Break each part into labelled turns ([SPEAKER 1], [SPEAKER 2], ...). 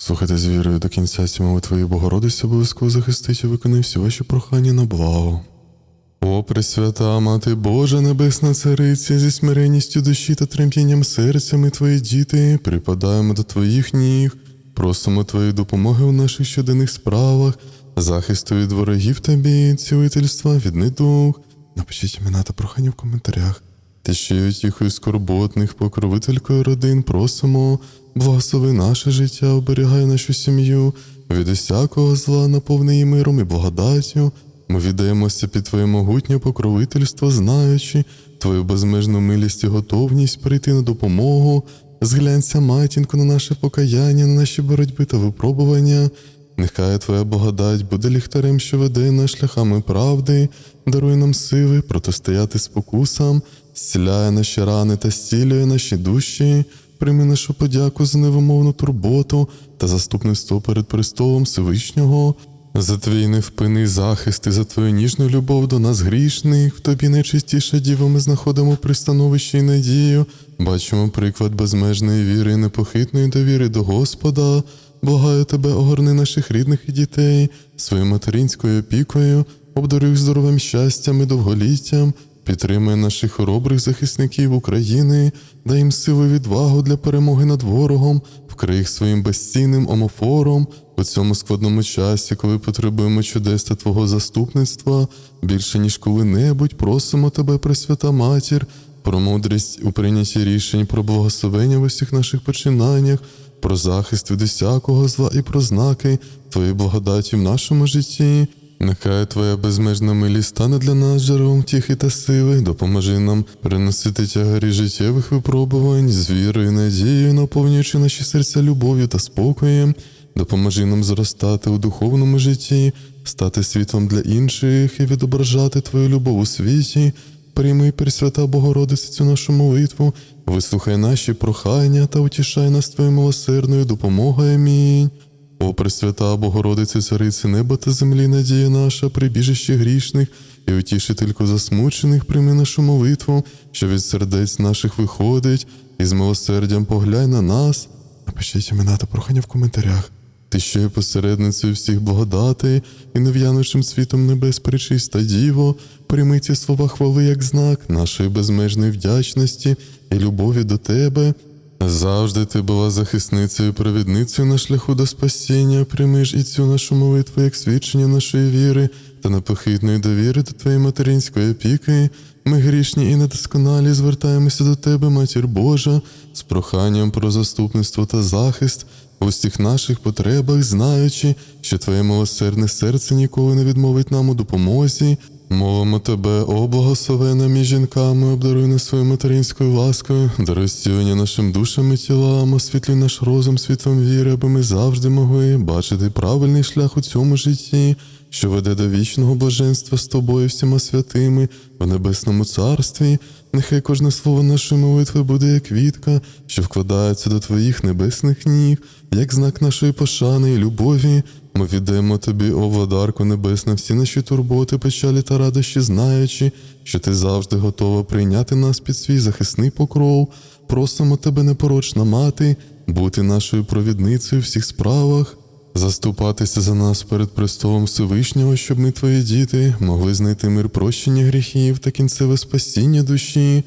[SPEAKER 1] Слухайте з вірою до кінця ці молитви Богородиця обов'язково захистить і виконає всі ваші прохання на благо. О, Пресвята, Мати Божа, Небесна Цариця, зі смиренністю душі та тремтінням серця ми, твої діти, припадаємо до твоїх ніг, просимо твоєї допомоги у наших щоденних справах, захисту від ворогів тобі, цілительства від недуг. Напишіть імена та прохання в коментарях. Ти ще й утіхою скорботних, покровителькою родин просимо, благослови наше життя, оберігай нашу сім'ю, від усякого зла, наповни її миром і благодаттю. Ми віддаємося під Твоє могутнє покровительство, знаючи Твою безмежну милість і готовність прийти на допомогу. Зглянься, матінко, на наше покаяння, на наші боротьби та випробування. Нехай Твоя благодать буде ліхтарем, що веде нас шляхами правди, даруй нам сили протистояти спокусам, зціляє наші рани та зцілює наші душі. Прийми нашу подяку за невимовну турботу та заступництво перед престолом Всевишнього. За твій невпинний захист і за твою ніжну любов до нас грішних, в тобі найчистіше діво ми знаходимо пристановище і надію, бачимо приклад безмежної віри і непохитної довіри до Господа. Благаю тебе, огорни наших рідних і дітей своєю материнською опікою, обдаруй здоровим щастям і довголіттям, підтримуй наших хоробрих захисників України, дай їм силу відвагу для перемоги над ворогом, вкрий їх своїм безцінним омофором у цьому складному часі, коли потребуємо чудес та Твого заступництва, більше ніж коли-небудь просимо тебе, Пресвята Матір, про мудрість у прийнятті рішень, про благословення в усіх наших починаннях, про захист від усякого зла і про знаки Твоєї благодаті в нашому житті. Нехай Твоя безмежна милість стане для нас джерелом тіхи та сили, допоможи нам переносити тягарі життєвих випробувань з вірою і надією, наповнюючи наші серця любов'ю та спокоєм. Допоможи нам зростати у духовному житті, стати світлом для інших і відображати Твою любов у світі. Прийми, Пресвята Богородице, цю нашу молитву, вислухай наші прохання та утішай нас Твоєю милосердною допомогою. Амінь. О, Пресвята Богородице, Царице неба та землі, надія наша, прибіжище грішних і утішительку засмучених, прийми нашу молитву, що від сердець наших виходить, і з милосердям поглянь на нас. Напишіть імена та прохання в коментарях. Ти що є посередницею всіх благодатей і нев'янучим світом небес причиста діво, прийми ці слова хвали як знак нашої безмежної вдячності і любові до тебе. Завжди ти була захисницею і провідницею на шляху до спасіння, прийми ж і цю нашу молитву як свідчення нашої віри та непохитної довіри до твоєї материнської опіки. Ми грішні і недосконалі звертаємося до тебе, Матір Божа, з проханням про заступництво та захист у всіх наших потребах, знаючи, що Твоє милосердне серце ніколи не відмовить нам у допомозі. Молимо тебе, о благословена між жінками, обдаруй нас своєю материнською ласкою, даруй зцілення нашим душам і тілам, освітлюй наш розум світом віри, аби ми завжди могли бачити правильний шлях у цьому житті, що веде до вічного блаженства з тобою, всіма святими в небесному царстві. Нехай кожне слово нашої молитви буде як квітка, що вкладається до твоїх небесних ніг, як знак нашої пошани і любові. Ми віддаємо тобі, о владарку небесна, всі наші турботи, печалі та радощі, знаючи, що ти завжди готова прийняти нас під свій захисний покров. Просимо тебе, непорочна мати, бути нашою провідницею в всіх справах, заступатися за нас перед престолом Всевишнього, щоб ми, твої діти, могли знайти мир прощення гріхів та кінцеве спасіння душі.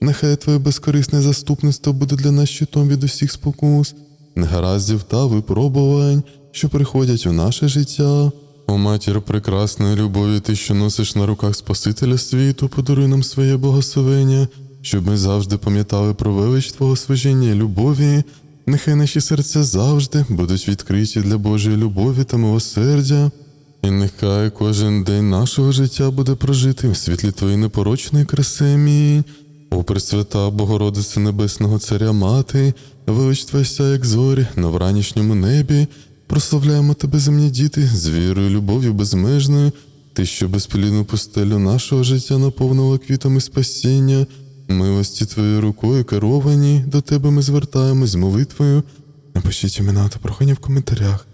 [SPEAKER 1] Нехай Твоє безкорисне заступництво буде для нас щитом від усіх спокус, негараздів та випробувань, що приходять у наше життя. О матір прекрасної любові, ти, що носиш на руках Спасителя світу, подаруй нам своє благословення, щоб ми завжди пам'ятали про велич Твого служіння і любові. Нехай наші серця завжди будуть відкриті для Божої любові та милосердя. І нехай кожен день нашого життя буде прожитий у світлі Твоєї непорочної краси. Амінь. О Пресвята Богородице Небесного Царя Мати, велич Твоя як зорі на вранішньому небі, прославляємо Тебе, земні діти, з вірою, любов'ю безмежною, Ти, що безплідну пустелю нашого життя наповнила квітами спасіння, милості Твоєю рукою керовані, до Тебе ми звертаємось з молитвою. Напишіть імена та прохання в коментарях.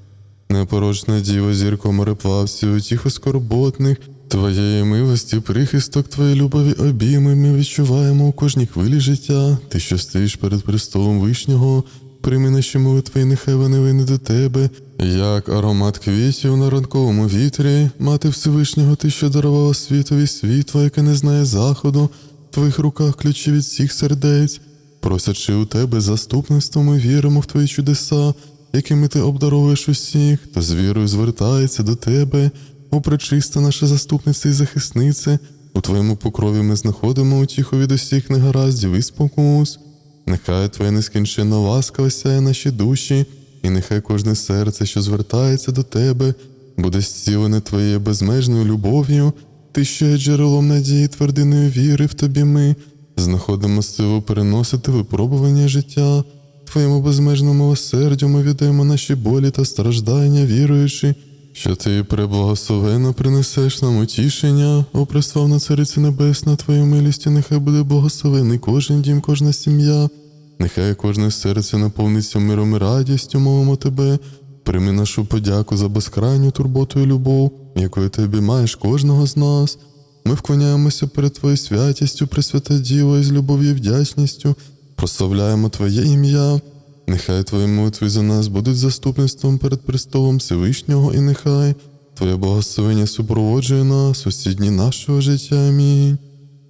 [SPEAKER 1] Непорочна діва, зірко мореплавці, утіху скорботних, Твоєї милості, прихисток Твоєї любові обійми ми відчуваємо у кожній хвилі життя, Ти, що стоїш перед престолом Вишнього, прийми наші молитви, і нехай вони вийне до тебе, як аромат квітів на ранковому вітрі, мати Всевишнього, ти, що дарувала світові світло, яке не знає заходу, твоїх руках ключі від всіх сердець. Просячи у тебе заступництво, ми віримо в твої чудеса, якими ти обдаровуєш усіх, хто з вірою звертається до тебе, о пречиста наша заступниця і захисниця. У твоєму покрові ми знаходимо утіху від усіх негараздів і спокус. Нехай твоя нескінченна ласка осяє наші душі, і нехай кожне серце, що звертається до тебе, буде зцілене твоєю безмежною любов'ю. Ти що є джерелом надії, твердиною віри в тобі ми, знаходимо силу переносити випробування життя. Твоєму безмежному милосердю ми віддаємо наші болі та страждання, віруючи, що ти преблагословенно принесеш нам утішення, о приславна Цариця Небесна, Твою милістю, нехай буде благословений кожен дім, кожна сім'я, нехай кожне серце наповниться миром і радістю, мовимо тебе, прийми нашу подяку за безкрайню турботу і любов, якою ти обіймаєш кожного з нас. Ми вклоняємося перед Твоєю святістю, Пресвята Діво, і з любов'ю і вдячністю, прославляємо Твоє ім'я. Нехай Твої молитви за нас будуть заступництвом перед престолом Всевишнього, і нехай Твоє благословення супроводжує нас усі дні нашого життя. Амінь.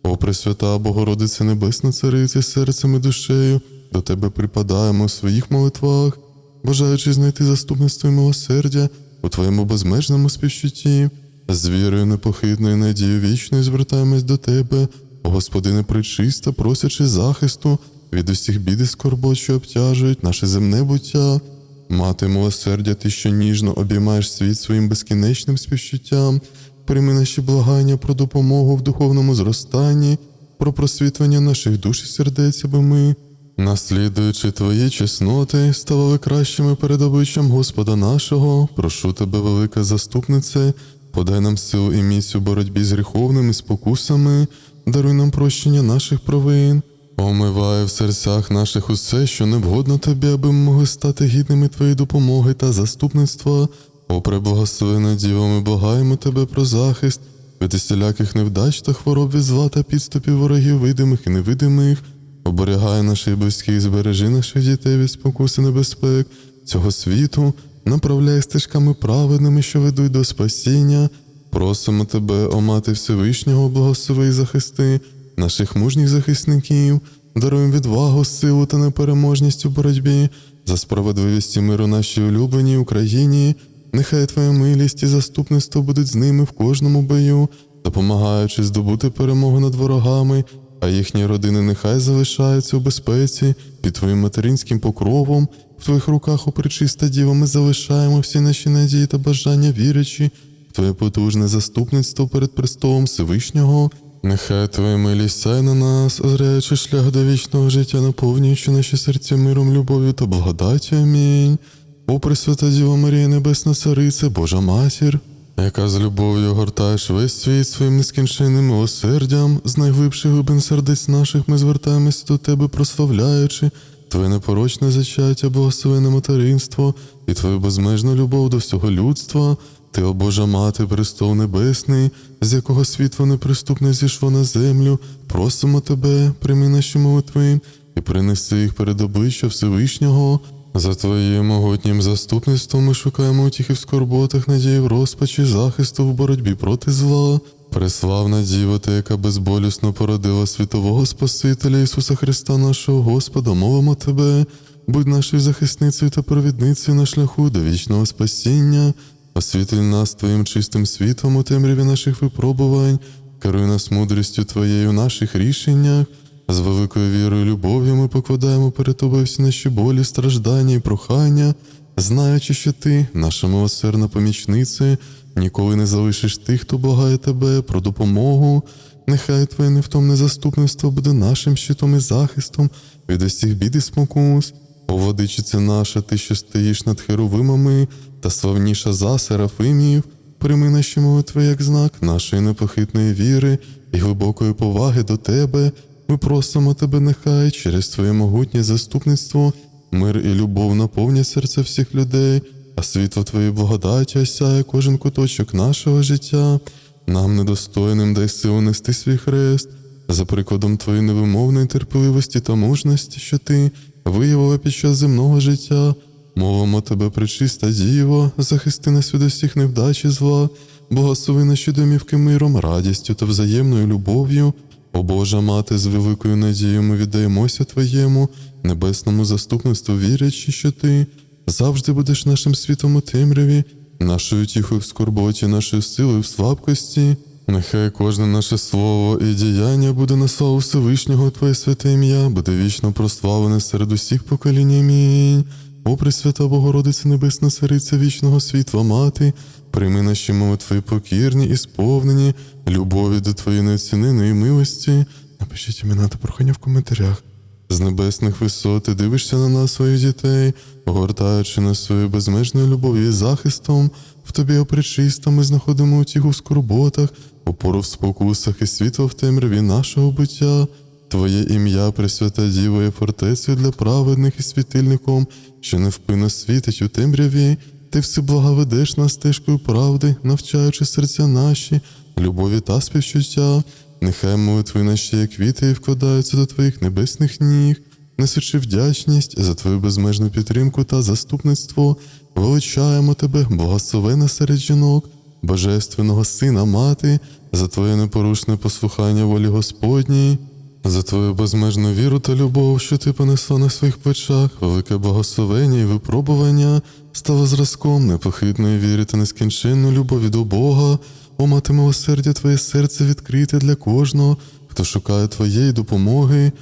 [SPEAKER 1] О Пресвята Богородице Небесна Царице, серцем і душею, до Тебе припадаємо у своїх молитвах, бажаючи знайти заступництво і милосердя у Твоєму безмежному співчутті. З вірою непохитною надією вічною звертаємось до Тебе, Господине пречиста, просячи захисту від усіх бід і скорбот, що обтяжують наше земне буття. Мати милосердя, ти, що ніжно обіймаєш світ своїм безкінечним співчуттям, прийми наші благання про допомогу в духовному зростанні, про просвітлення наших душ і сердець, аби ми, наслідуючи твої чесноти, ставали кращими перед обличчям Господа нашого. Прошу тебе, велика заступнице, подай нам силу і міць у боротьбі з гріховними спокусами, даруй нам прощення наших провин. Омивай в серцях наших усе, що не вгодно тобі, аби ми могли стати гідними твоєї допомоги та заступництва. О, преблагословена Діво, ми благаємо тебе про захист від усіляких невдач та хвороб від зла та підступів ворогів видимих і невидимих. Оберігай наших близьких, збережи наших дітей від спокуси небезпек цього світу, направляй стежками праведними, що ведуть до спасіння. Просимо тебе, о Мати Всевишнього, благослови і захисти наших мужніх захисників, даруємо відвагу, силу та непереможність у боротьбі за справедливість і миру нашій улюбленій Україні. Нехай Твоя милість і заступництво будуть з ними в кожному бою, допомагаючи здобути перемогу над ворогами, а їхні родини нехай залишаються у безпеці під Твоїм материнським покровом. В Твоїх руках, о пречиста Діва, ми залишаємо всі наші надії та бажання вірячи в Твоє потужне заступництво перед престолом Всевишнього. Нехай Твоя милість сяє на нас, озряючи шлях до вічного життя, наповнюючи наші серця миром, любов'ю та благодаттю. Амінь. О Пресвята Діва Марія, Небесна Цариця, Божа Матір, яка з любов'ю гортаєш весь світ своїм нескінченним милосердям, з найглибших глибин сердець наших ми звертаємося до Тебе, прославляючи Твоє непорочне зачаття, благословенне материнство і Твою безмежну любов до всього людства. Ти, о Божа Мати, престол небесний, з якого світло неприступне зійшло на землю, просимо тебе, прийми наші молитви і принеси їх перед обличчя Всевишнього. За Твоїм могутнім заступництвом ми шукаємо утіхи в скорботах, надії в розпачі, захисту в боротьбі проти зла. Преславна Діва, ти, яка безболісно породила світового Спасителя Ісуса Христа, нашого Господа, мовимо Тебе, будь нашою захисницею та провідницею на шляху до вічного спасіння. Освітлі нас Твоїм чистим світом у темряві наших випробувань, керуй нас мудрістю Твоєю в наших рішеннях. З великою вірою і любов'ю ми покладаємо перед Тобою всі наші болі, страждання і прохання, знаючи, що Ти, наша милосердна помічниця, ніколи не залишиш тих, хто благає Тебе про допомогу. Нехай Твоє невтомне заступництво буде нашим щитом і захистом від усіх бід і спокус. О, владичице наша, ти, що стоїш над херовимами та славніша за серафимів, прийми наші молитви як знак нашої непохитної віри і глибокої поваги до Тебе. Ми просимо Тебе, нехай через Твоє могутнє заступництво, мир і любов наповнять серця всіх людей, а світло Твоєї благодаті осяє кожен куточок нашого життя. Нам, недостойним, дай силу нести свій хрест, за прикладом Твоєї невимовної терпеливості та мужності, що Ти виявила під час земного життя. Мовимо тебе, пречиста діво, захисти нас від усіх невдач і зла, благослови наші домівки миром, радістю та взаємною любов'ю. О Божа мати, з великою надією ми віддаємося Твоєму, небесному заступництву, вірячи, що Ти завжди будеш нашим світом у темряві, нашою тіхою в скорботі, нашою силою в слабкості. Нехай кожне наше слово і діяння буде на славу Всевишнього Твоє святе ім'я, буде вічно прославлене серед усіх поколінь. Амінь. О, Пресвята Богородице Небесна Цариця вічного світла Мати, прийми наші молитви покірні і сповнені любові до Твоєї неоціненої милості. Напишіть імена та прохання в коментарях. З небесних висот ти дивишся на нас, своїх дітей, огортаючи нас своєю безмежною любов'ю і захистом, в тобі опричиста ми знаходимо утіху в скорботах, опору в спокусах і світло в темряві нашого буття. Твоє ім'я, Пресвята Діво, є фортецею для праведних і світильником, що невпинно світить у темряві. Ти всеблага ведеш нас стежкою правди, навчаючи серця наші, любові та співчуття. Нехай молитви наші, квіти, вкладаються до твоїх небесних ніг, несучи вдячність за твою безмежну підтримку та заступництво, величаємо тебе, благословена серед жінок, божественного сина мати, за твоє непорушне послухання волі Господній. За твою безмежну віру та любов, що ти понесла на своїх плечах, велике благословення і випробування, стало зразком непохитної віри та нескінченної любові до Бога, о мати милосердя, твоє серце відкрите для кожного, хто шукає твоєї допомоги.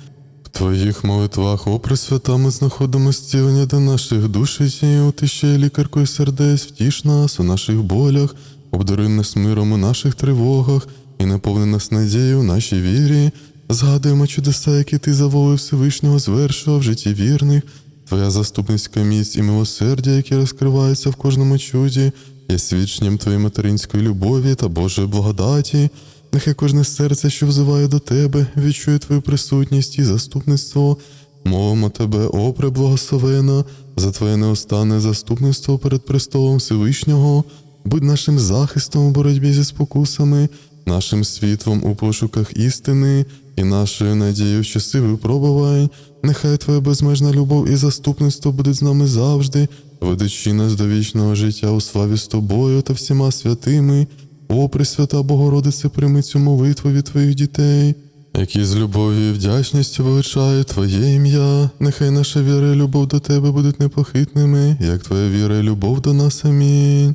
[SPEAKER 1] В твоїх молитвах, о Пресвята, ми знаходимо зцілення до наших душ і ти ще лікаркою сердець, втіш нас у наших болях, обдари нас миром у наших тривогах і наповни нас надією в нашій вірі. Згадуємо чудеса, які ти за волею Всевишнього звершував в житті вірних, твоя заступницька міць і милосердя, які розкриваються в кожному чуді, є свідченням твоєї материнської любові та Божої благодаті. Нехай кожне серце, що взиває до тебе, відчує твою присутність і заступництво. Мовимо тебе, о преблагословена, за твоє неостанне заступництво перед престолом Всевишнього, будь нашим захистом у боротьбі зі спокусами, нашим світлом у пошуках істини і нашою надією часи випробувань. Нехай твоя безмежна любов і заступництво будуть з нами завжди, ведучи нас до вічного життя у славі з тобою та всіма святими. О, Пресвята Богородице, прийми цю молитву від твоїх дітей, які з любов'ю і вдячністю величають Твоє ім'я. Нехай наша віра і любов до Тебе будуть непохитними, як Твоя віра і любов до нас. Амінь.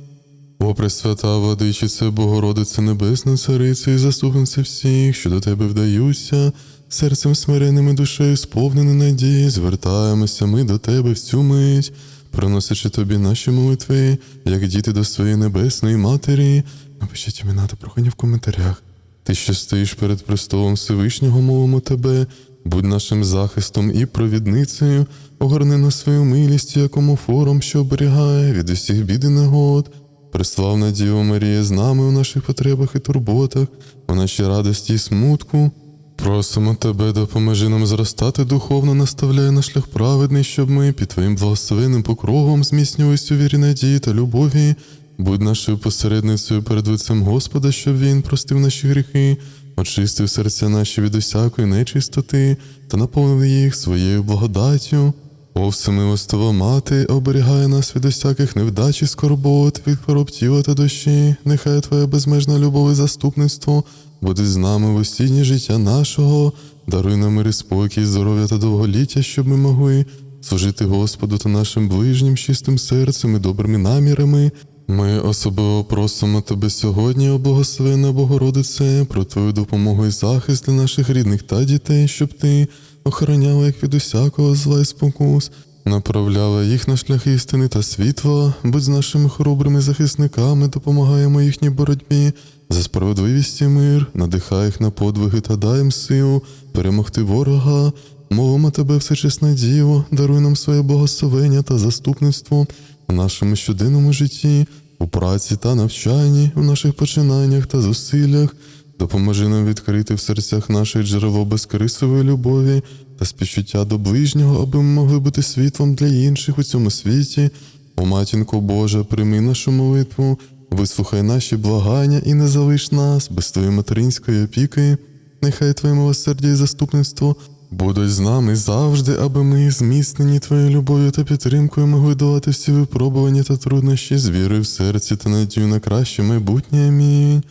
[SPEAKER 1] О, Пресвята Владичице, Богородице Небесна, Цариця і заступниця всіх, що до Тебе вдаються, серцем смиренним і душею сповнені надії, звертаємося ми до Тебе всю мить, приносячи Тобі наші молитви, як діти до своєї небесної матері. Напишіть імена та прохання в коментарях. Ти, що стоїш перед престолом Всевишнього, мовимо тебе, будь нашим захистом і провідницею, огорни нас свою милістю, як омофором, що оберігає від усіх бід і негод. Преславна Діва Марія з нами у наших потребах і турботах, у нашій радості і смутку. Просимо тебе, допоможи нам зростати духовно, наставляй на шлях праведний, щоб ми під твоїм благословенним покровом зміцнювались у вірі надії та любові. Будь нашою посередницею перед лицем Господа, щоб Він простив наші гріхи, очистив серця наші від усякої нечистоти та наповнив їх своєю благодаттю. О, всемилостива мати, оберігає нас від усяких невдач і скорбот, від хвороб тіла та душі. Нехай Твоя безмежна любов і заступництво буде з нами в осіннє життя нашого. Даруй нам мир і спокій, здоров'я та довголіття, щоб ми могли служити Господу та нашим ближнім чистим серцем і добрими намірами. Ми особливо просимо Тебе сьогодні, о благословенна Богородице, про Твою допомогу і захист для наших рідних та дітей, щоб Ти охороняла їх від усякого зла і спокус, направляла їх на шлях істини та світла, будь з нашими хоробрими захисниками, допомагаємо їхній боротьбі за справедливість і мир, надихай їх на подвиги та дай їм силу перемогти ворога. Мовимо тебе, всечесне Діво, даруй нам своє благословення та заступництво в нашому щоденному житті, у праці та навчанні, в наших починаннях та зусиллях. Допоможи нам відкрити в серцях наших джерело безкрисової любові та співчуття до ближнього, аби ми могли бути світлом для інших у цьому світі. О матінко Божа, прийми нашу молитву, вислухай наші благання і не залиш нас без твоєї материнської опіки. Нехай Твоє милосердя і заступництво будуть з нами завжди, аби ми, зміцнені Твоєю любов'ю та підтримкою, могли долати всі випробування та труднощі з вірою в серці та надію на краще майбутнє. Амінь.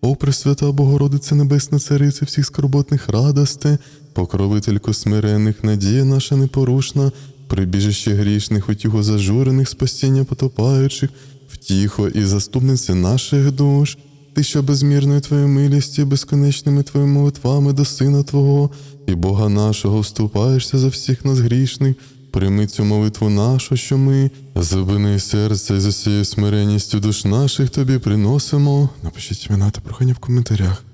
[SPEAKER 1] О, Пресвята Богородице Небесна Царице всіх скорботних радости, покровителько смирених, надія наша непорушна, прибіжище грішних, утіху зажурених, спасіння потопаючих, втіхо і заступниця наших душ. Ти, що безмірною твоєю милістю, безконечними твоїми молитвами до Сина Твого і Бога нашого вступаєшся за всіх нас грішних, прийми цю молитву нашу, що ми, зубини серця і з усією смиренністю душ наших тобі приносимо. Напишіть імена та прохання в коментарях.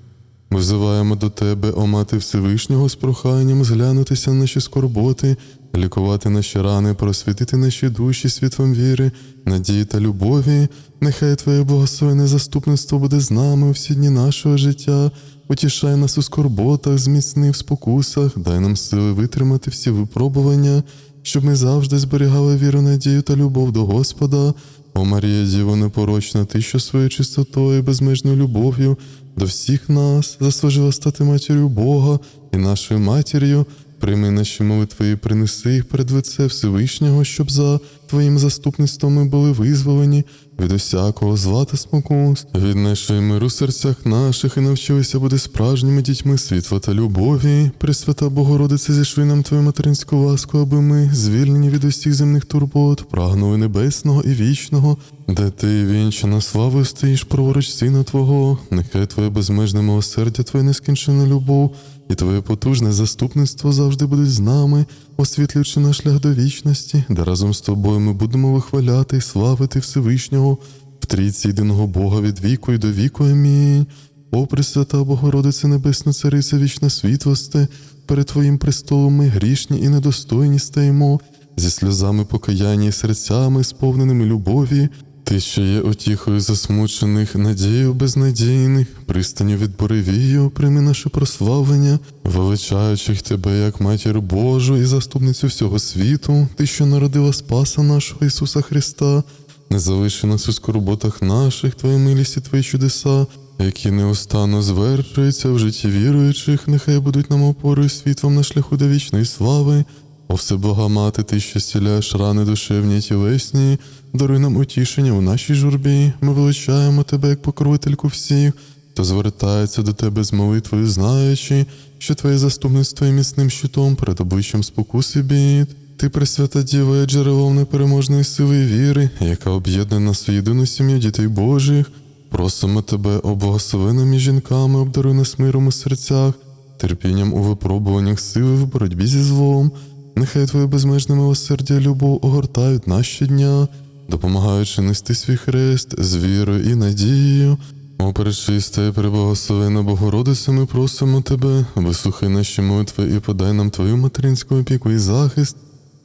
[SPEAKER 1] Ми взиваємо до Тебе, о Мати Всевишнього, з проханням зглянутися на наші скорботи, лікувати наші рани, просвітити наші душі світлом віри, надії та любові. Нехай Твоє благословене заступництво буде з нами у всі дні нашого життя. Утішай нас у скорботах, зміцни в спокусах, дай нам сили витримати всі випробування, щоб ми завжди зберігали віру, надію та любов до Господа. О Марія, Діво непорочна, ти, що своєю чистотою безмежною любов'ю до всіх нас заслужила стати матір'ю Бога і нашою матір'ю. Прийми наші молитви і принеси їх перед лице Всевишнього, щоб за Твоїм заступництвом ми були визволені від усякого зла та спокус, віднайшли миру в серцях наших і навчилися бути справжніми дітьми світла та любові. Пресвята Богородице, зішли нам Твою материнську ласку, аби ми, звільнені від усіх земних турбот, прагнули небесного і вічного, де ти вінчена славою стоїш праворуч сина Твого, нехай Твоє безмежне милосердя, Твоя нескінчена любов і Твоє потужне заступництво завжди будуть з нами, освітлюючи наш шлях до вічності, де разом з тобою ми будемо вихваляти і славити Всевишнього в трійці єдиного Бога від віку і до віку. Амінь. О, Пресвята Богородице Небесна Цариця вічна світлосте, перед Твоїм престолом ми грішні і недостойні стаємо, зі сльозами покаяння і серцями, сповненими любові, ти, що є утіхою засмучених, надією безнадійних, пристаню від буревію, прийми наше прославлення, величаючих тебе як матір Божу і заступницю всього світу, ти, що народила Спаса нашого Ісуса Христа, не залиши нас у скорботах наших, Твоя милість і Твої чудеса, які неустанно звершуються в житті віруючих, нехай будуть нам опорою світлом на шляху до вічної слави. О всеблага мати, ти, що зціляєш рани душевні тілесні, даруй нам утішення у нашій журбі. Ми величаємо тебе як покровительку всіх, хто звертається до тебе з молитвою, знаючи, що твоє заступництво є міцним щитом перед обличчям спокус і бід. Ти, Пресвята Діва, джерелом непереможної сили віри, яка об'єднує нас єдину сім'ю дітей Божих. Просимо тебе, о жінками, обдаруй нас миром у серцях, терпінням у випробуваннях сили в боротьбі зі злом. Нехай Твоє безмежне милосердя любов огортають нас щодня, допомагаючи нести свій хрест з вірою і надією. О, перечисте, преблагословена Богородице, ми просимо Тебе, вислухай наші молитви і подай нам Твою материнську опіку і захист.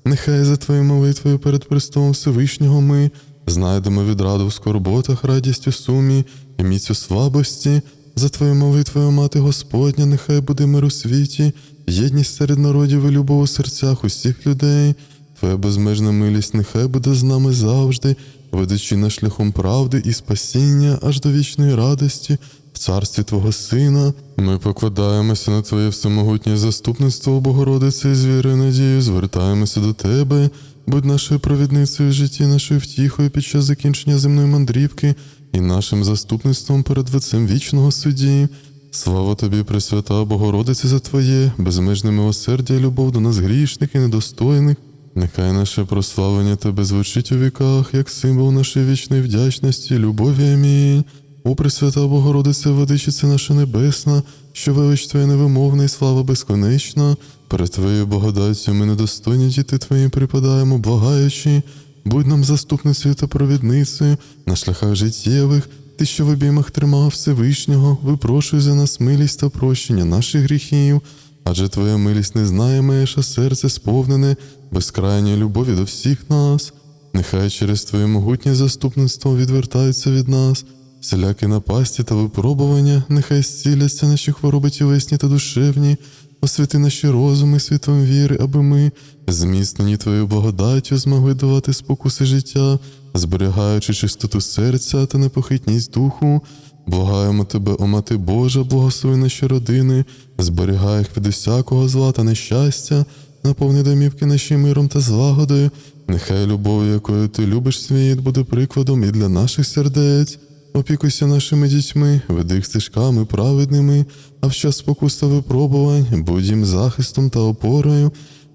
[SPEAKER 1] Нехай за Твоєю молитвою перед престолом Всевишнього ми знайдемо відраду в скорботах, радість у сумі і міць у слабості. За Твоєю молитвою, Мати Господня, нехай буде мир у світі, єдність серед народів і любов у серцях усіх людей. Твоя безмежна милість нехай буде з нами завжди, ведучи нас шляхом правди і спасіння аж до вічної радості в царстві Твого Сина. Ми покладаємося на Твоє всемогутнє заступництво, Богородице, і з вірою і надією звертаємося до Тебе, будь нашою провідницею в житті, нашою втіхою під час закінчення земної мандрівки і нашим заступництвом перед лицем вічного судді. Слава тобі, Пресвята Богородице, за Твоє, безмежне милосердя і любов до нас грішних і недостойних. Нехай наше прославлення Тебе звучить у віках, як символ нашої вічної вдячності, любові. Амінь. О, Пресвята Богородице, Владичице наша Небесна, що велич Твоя невимовна і слава безконечна, перед Твоєю благодаттю ми недостойні діти Твої припадаємо, благаючи, будь нам заступницею та провідницею на шляхах життєвих, ти, що в обіймах тримав Всевишнього, випрошуй за нас милість та прощення наших гріхів, адже Твоя милість не знає меж, а серце сповнене безкрайньої любові до всіх нас. Нехай через Твоє могутнє заступництво відвертаються від нас, всілякі напасті та випробування, нехай зціляться наші хвороби тілесні та душевні, освіти наші розуми світом віри, аби ми, зміцнені Твоєю благодаттю, змогли давати спокуси життя, зберігаючи чистоту серця та непохитність духу. Благаємо тебе, о Мати Божа, благослови наші родини, зберігай їх від усякого зла та нещастя, наповни домівки наші миром та злагодою. Нехай любов, якою ти любиш світ, буде прикладом і для наших сердець. Опікуйся нашими дітьми, веди їх стежками праведними, а в час спокус та випробувань будь їм захистом та опорою.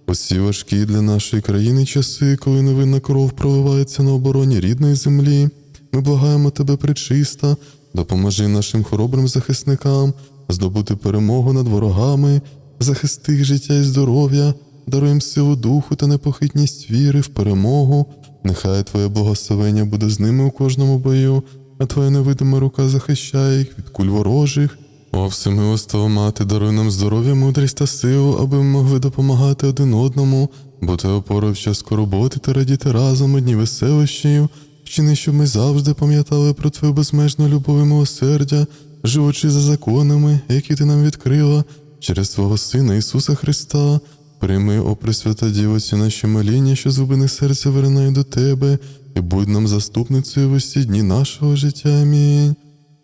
[SPEAKER 1] Усі важкі для нашої країни часи, коли невинна кров проливається на обороні рідної землі. Ми благаємо тебе, причиста, допоможи нашим хоробрим захисникам здобути перемогу над ворогами, захисти їх життя і здоров'я, даруй силу духу та непохитність віри в перемогу. Нехай Твоє благословення буде з ними у кожному бою, а Твоя невидима рука захищає їх від куль ворожих. О, всемилостива мати, даруй нам здоров'я, мудрість та силу, аби ми могли допомагати один одному, бути опорою в час скорботи та радіти разом у дні веселощів. Вчини, щоб ми завжди пам'ятали про Твою безмежну любов і милосердя, живучи за законами, які ти нам відкрила, через Твого Сина Ісуса Христа. Прийми, о Пресвята Діво, ці наші моління, що з глибини серця виринають до Тебе, і будь нам заступницею в усі дні нашого життя. Амінь.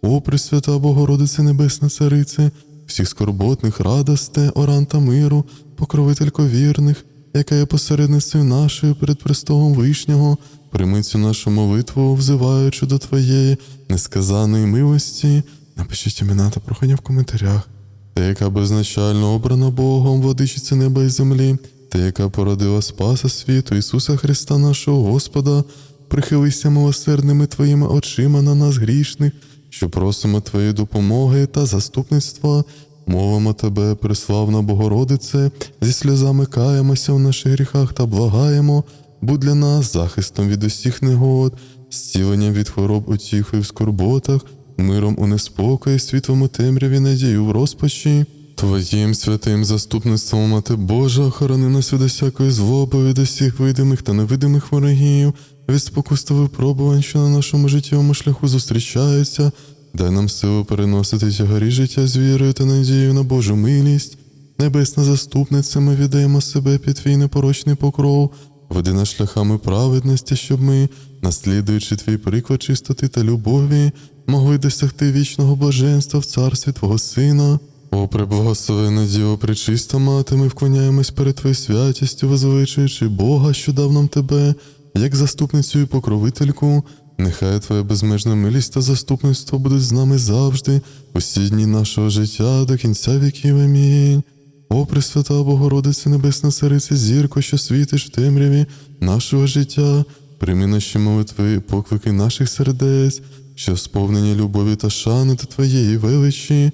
[SPEAKER 1] О, Пресвята Богородице Небесна Царице, всіх скорботних радосте, оранта миру, покровителько вірних, яка є посередницею нашою перед престолом Вишнього, прийми цю нашу молитву, взиваючи до Твоєї несказаної милості. Напишіть імена та прохання в коментарях. Та, яка безначально обрана Богом, владичиця неба і землі, та яка породила Спаса світу Ісуса Христа нашого Господа, прихилися милосердними Твоїми очима на нас грішних, що просимо Твоєї допомоги та заступництва. Мовимо Тебе, преславна Богородице, зі сльозами каємося в наших гріхах та благаємо, будь для нас захистом від усіх негод, зціленням від хвороб утіхою в скорботах, миром у неспокої, світлом темряві, надію в розпачі. Твоїм святим заступництвом, Мати Божа, охорони нас від усякої злоби, від усіх видимих та невидимих ворогів, від спокус та випробувань, що на нашому життєвому шляху зустрічаються. Дай нам силу переносити тягарі життя з вірою та надією на Божу милість. Небесна заступниця, ми віддаємо себе під твій непорочний покров, веди нас шляхами праведності, щоб ми, наслідуючи твій приклад чистоти та любові, могли досягти вічного блаженства в царстві Твого Сина. О, преблагословена Діво, пречиста мати, ми вклоняємось перед Твоєю святістю, возвеличуючи Бога, що дав нам Тебе, як заступницю і покровительку. Нехай Твоя безмежна милість та заступництво будуть з нами завжди, усі дні нашого життя до кінця віків. Амінь. О, Пресвята Богородице Небесна Цариця, зірко, що світиш в темряві нашого життя, прийми наші молитви поклики наших сердець, що сповнені любові та шани та Твоєї величі.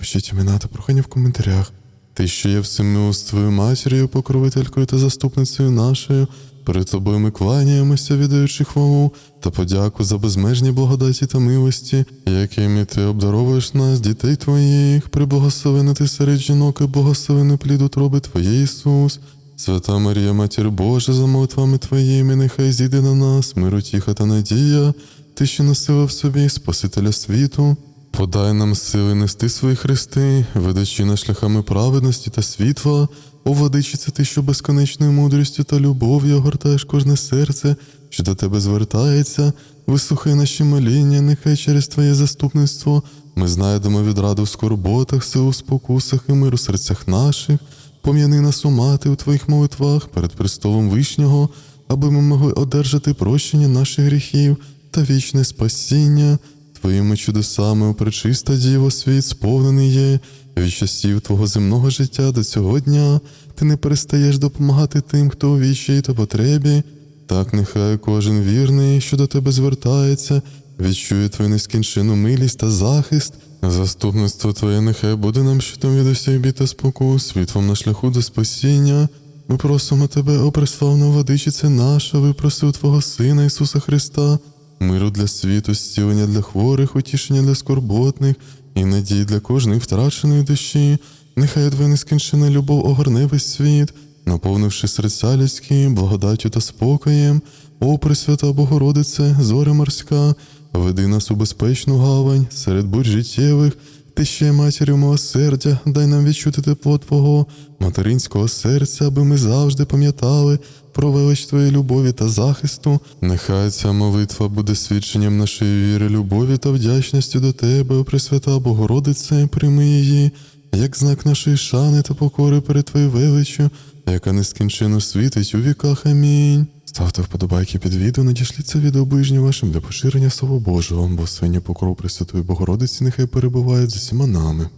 [SPEAKER 1] Напишіть імена та прохання в коментарях. Ти, що є всемилостивою матір'ю, покровителькою та заступницею нашою, перед тобою ми кланяємося, віддаючи хвалу та подяку за безмежні благодаті та милості, якими ти обдаровуєш нас, дітей твоїх, приблагословена ти серед жінок і благословений плід утроби Твоє Ісус. Свята Марія, Матір Божа, за молитвами Твоїми, нехай зійде на нас, миру, тіха та надія, ти, що носила в собі Спасителя світу. Подай нам сили нести свої хрести, ведучи нас шляхами праведності та світла, о ти, що безконечною мудрістю та любов'ю огортаєш кожне серце, що до тебе звертається, вислухай наші моління, нехай через Твоє заступництво ми знайдемо відраду в скорботах, силу в спокусах і мир у серцях наших, пом'яни нас у мати у Твоїх молитвах перед престолом Вишнього, аби ми могли одержати прощення наших гріхів та вічне спасіння. Твоїми чудесами, о Діво, світ сповнений є, від часів Твого земного життя до цього дня ти не перестаєш допомагати тим, хто у вічі та потребі. Так нехай кожен вірний, що до тебе звертається, відчує твою нескінчену милість та захист. Заступництво Твоє нехай буде нам щитом від усіх бід та спокус, світлом на шляху до спасіння. Ми просимо Тебе, о преславна владичице наша, випроси у Твого Сина Ісуса Христа, миру для світу, зцілення для хворих, утішення для скорботних і надії для кожної втраченої душі. Нехай Твоя нескінчена любов огорне весь світ, наповнивши серця людські, благодаттю та спокоєм. О, Пресвята Богородице, зоря морська, веди нас у безпечну гавань серед бурь життєвих, Ти ще матір'ю милосердя, дай нам відчути тепло Твого материнського серця, аби ми завжди пам'ятали про велич Твоєї любові та захисту. Нехай ця молитва буде свідченням нашої віри, любові та вдячності до Тебе, о Пресвята Богородице, прийми її, як знак нашої шани та покори перед Твоєю величчю, яка нескінченно світить у віках. Амінь. Ставте вподобайки під відео, надішліть це відео ближнім вашим для поширення Слова Божого, бо свиня покров Пресвятої Богородиці нехай перебувають з усіма нами.